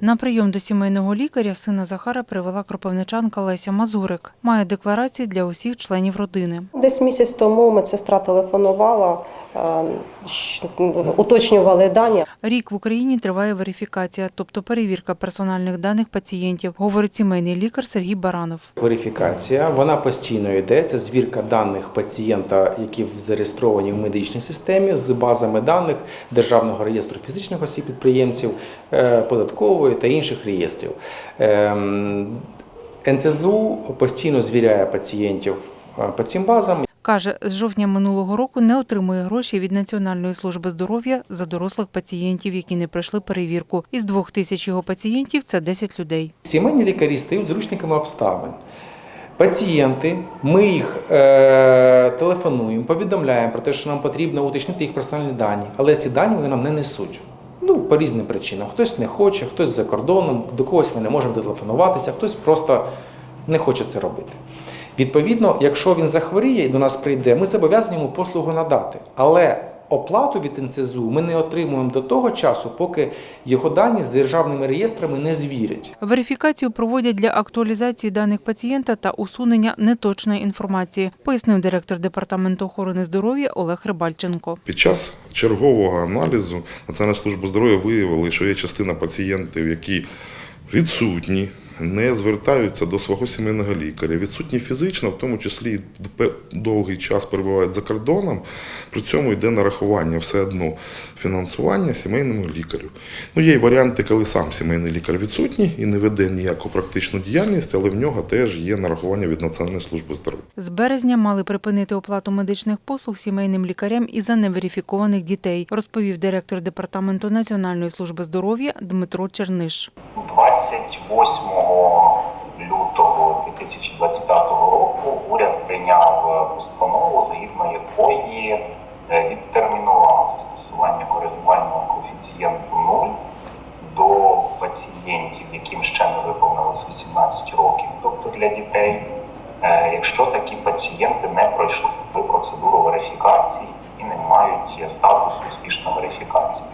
На прийом до сімейного лікаря сина Захара привела кропивничанка Леся Мазурик. Має декларації для усіх членів родини. Десь місяць тому медсестра телефонувала, е, уточнювали дані. Рік в Україні триває верифікація, тобто перевірка персональних даних пацієнтів, говорить сімейний лікар Сергій Баранов. Верифікація вона постійно йде. Це звірка даних пацієнта, які зареєстровані в медичній системі, з базами даних Державного реєстру фізичних осіб підприємців, е, податкової та інших реєстрів. Ем, НЦЗУ постійно звіряє пацієнтів е, по цим базам. Каже, з жовтня минулого року не отримує гроші від Національної служби здоров'я за дорослих пацієнтів, які не пройшли перевірку. Із двох тисяч його пацієнтів це 10 людей. Сімейні лікарі стають зручниками обставин. Пацієнти, ми їх е, телефонуємо, повідомляємо про те, що нам потрібно уточнити їх персональні дані, але ці дані вони нам не несуть. По різним причинам. Хтось не хоче, хтось за кордоном, до когось ми не можемо дотелефонуватися, хтось просто не хоче це робити. Відповідно, якщо він захворіє і до нас прийде, ми зобов'язані йому послугу надати. Але оплату від НЦЗУ ми не отримуємо до того часу, поки його дані з державними реєстрами не звірять. Верифікацію проводять для актуалізації даних пацієнта та усунення неточної інформації, пояснив директор департаменту охорони здоров'я Олег Рибальченко. Під час чергового аналізу Національна служба здоров'я виявила, що є частина пацієнтів, які відсутні, не звертаються до свого сімейного лікаря, відсутні фізично, в тому числі і довгий час перебувають за кордоном. При цьому йде нарахування все одно фінансування сімейному лікарю. Ну, є й варіанти, коли сам сімейний лікар відсутній і не веде ніяку практичну діяльність, але в нього теж є нарахування від Національної служби здоров'я. З березня мали припинити оплату медичних послуг сімейним лікарям і за неверифікованих дітей, розповів директор департаменту Національної служби здоров'я Дмитро Черниш. 28 лютого 2025 року уряд прийняв постанову, згідно якої е, відтермінував застосування коригувального коефіцієнту 0 до пацієнтів, яким ще не виповнилось 18 років, тобто для дітей, е, якщо такі пацієнти не пройшли процедуру верифікації і не мають статусу успішна верифікація.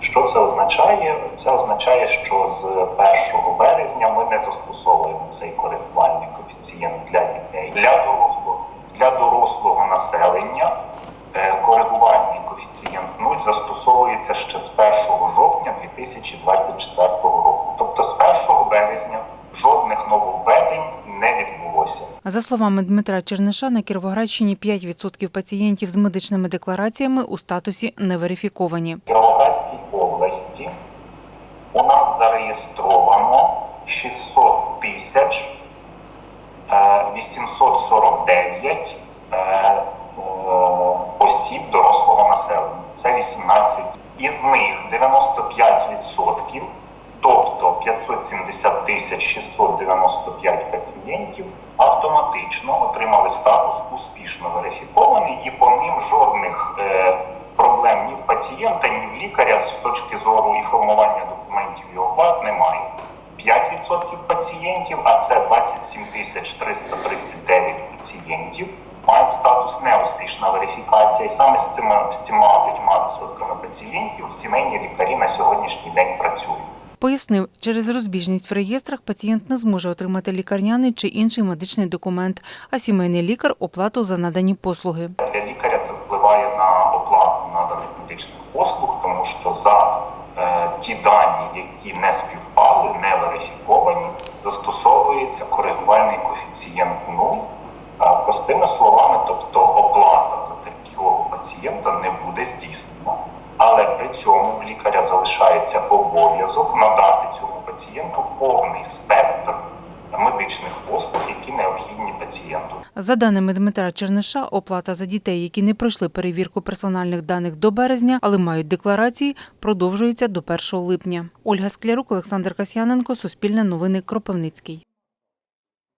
Що це означає? Це означає, що з 1 березня ми не застосовуємо цей коригувальний коефіцієнт для дітей. Для дорослого, для дорослого населення е, коригувальний коефіцієнт 0 застосовується ще з 1 жовтня 2024 року. Тобто з 1 березня жодних нововведень не відбулося. За словами Дмитра Черниша, на Кіровоградщині 5% пацієнтів з медичними деклараціями у статусі неверифіковані. В Кіровоградській області у нас зареєстровано 600 тисяч е, 849 е, е, осіб дорослого населення. Це 18. Із них 95%, тобто 570 тисяч 695 пацієнтів, автоматично отримали статус успішно верифікований, і по ним жодних е, проблем ні в пацієнта, ні в лікаря з точки зору і формування документів і оплат немає. 5% пацієнтів, а це 27 339 пацієнтів, мають статус неуспішна верифікація. І саме з цими з цими 5% пацієнтів сімейні лікарі на сьогоднішній день працюють. Пояснив, через розбіжність в реєстрах пацієнт не зможе отримати лікарняний чи інший медичний документ, а сімейний лікар оплату за надані послуги. Для лікаря це впливає на оплату наданих медичних послуг, тому що за е, ті дані, які не співпали, не верифіковані, застосовується коригувальний коефіцієнт 0. Е, простими словами, тобто оплата за такого пацієнта не буде здійснена. Але при цьому в лікаря залишається обов'язок надати цьому пацієнту повний спектр медичних послуг, які необхідні пацієнту. За даними Дмитра Черниша, оплата за дітей, які не пройшли перевірку персональних даних до березня, але мають декларації, продовжується до 1 липня. Ольга Склярук, Олександр Касьяненко, Суспільне новини, Кропивницький.